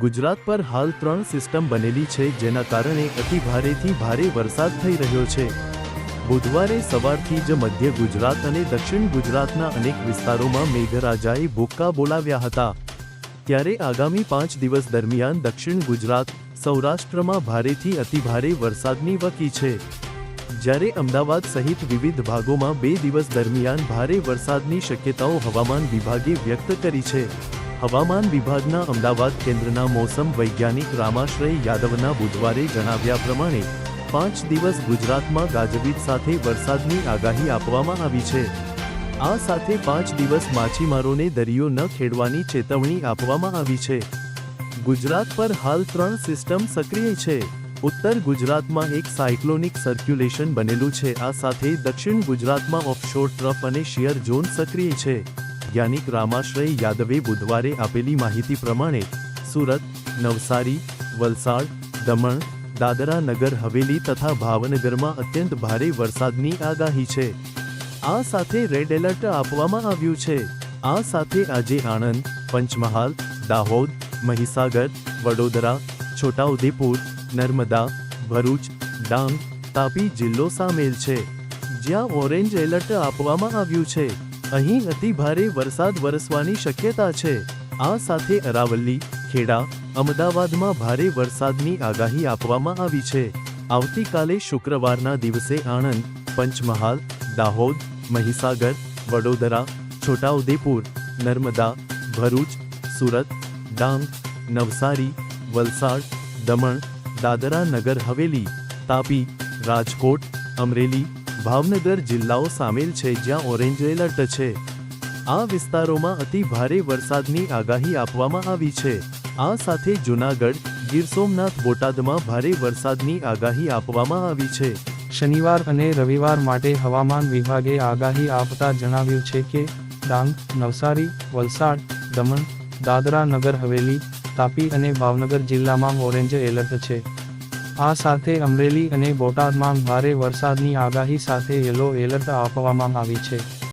ગુજરાત પર હાલ ત્રણ સિસ્ટમ બનેલી છે જેના કારણે અતિ ભારેથી ભારે વરસાદ થઈ રહ્યો છે. બુધવારે સવારથી જ મધ્ય ગુજરાત અને દક્ષિણ ગુજરાતના અનેક વિસ્તારોમાં મેઘરાજાએ ભૂક્કા બોલાવ્યા હતા. ત્યારે આગામી પાંચ દિવસ દરમિયાન દક્ષિણ ગુજરાત, સૌરાષ્ટ્રમાં ભારેથી અતિભારે વરસાદની વકી છે. જ્યારે અમદાવાદ સહિત વિવિધ ભાગોમાં બે દિવસ દરમિયાન ભારે વરસાદની શક્યતાઓ હવામાન વિભાગે વ્યક્ત કરી છે. હવામાન વિભાગના અમદાવાદ કેન્દ્રના મોસમ વૈજ્ઞાનિક રામાશ્રય યાદવના બુધવારે જણાવ્યા પ્રમાણે, પાંચ દિવસ ગુજરાતમાં ગાજવીજ સાથે વરસાદની આગાહી આપવામાં આવી છે. આ સાથે પાંચ દિવસ માછીમારોને દરિયો ન ખેડવાની ચેતવણી આપવામાં આવી છે. ગુજરાત પર હાલ ત્રણ સિસ્ટમ સક્રિય છે. ઉત્તર ગુજરાતમાં એક સાયક્લોનિક સર્ક્યુલેશન બનેલું છે. આ સાથે દક્ષિણ ગુજરાતમાં ઓફશોર ટ્રફ અને શિયર ઝોન સક્રિય છે. વૈજ્ઞાનિક રામાશ્રય યાદવે બુધવારે આપેલી માહિતી પ્રમાણે સુરત, નવસારી, વલસાડ, દમણ, દાદરા નગર, હવેલી તથા ભાવનગરમાં અત્યંત ભારે વરસાદની આગાહી છે. આ સાથે રેડ એલર્ટ આપવામાં આવ્યું છે. આ સાથે આજે આણંદ, પંચમહાલ, દાહોદ, મહીસાગર, વડોદરા, છોટાઉદેપુર, નર્મદા, ભરૂચ, ડાંગ, તાપી જિલ્લો સામેલ છે. જ્યાં ઓરેન્જ એલર્ટ આપવામાં આવ્યું છે. અહીં અતિ ભારે વરસાદ વરસવાની શક્યતા છે. આ સાથે અરાવલ્લી, ખેડા, અમદાવાદમાં ભારે વરસાદની આગાહી આપવામાં આવી છે. આવતીકાલે શુક્રવારના દિવસે આણંદ, પંચમહાલ, દાહોદ, મહીસાગર, વડોદરા, છોટાઉદેપુર, નર્મદા, ભરૂચ, સુરત, ડાંગ, નવસારી, વલસાડ, દમણ, દાદરા નગર, હવેલી, તાપી, રાજકોટ, અમરેલી ભાવનગર જિલ્લાઓ સામેલ છે જ્યાં ઓરેન્જ એલર્ટ છે. આ વિસ્તારોમાં અતિ ભારે વરસાદની આગાહી આપવામાં આવી છે. આ સાથે જૂનાગઢ, ગીર સોમનાથ, બોટાદમાં ભારે વરસાદની આગાહી આપવામાં આવી છે. શનિવાર અને રવિવાર માટે હવામાન વિભાગે આગાહી આપતા જણાવ્યું છે કે, ડાંગ, નવસારી, વલસાડ, દમણ, દાદરા નગર, હવેલી, તાપી અને ભાવનગર જિલ્લામાં ઓરેન્જ એલર્ટ છે. આ સાથે અમરેલી અને બોટાદમાં ભારે વરસાદની આગાહી સાથે યલો એલર્ટ આપવામાં આવી છે.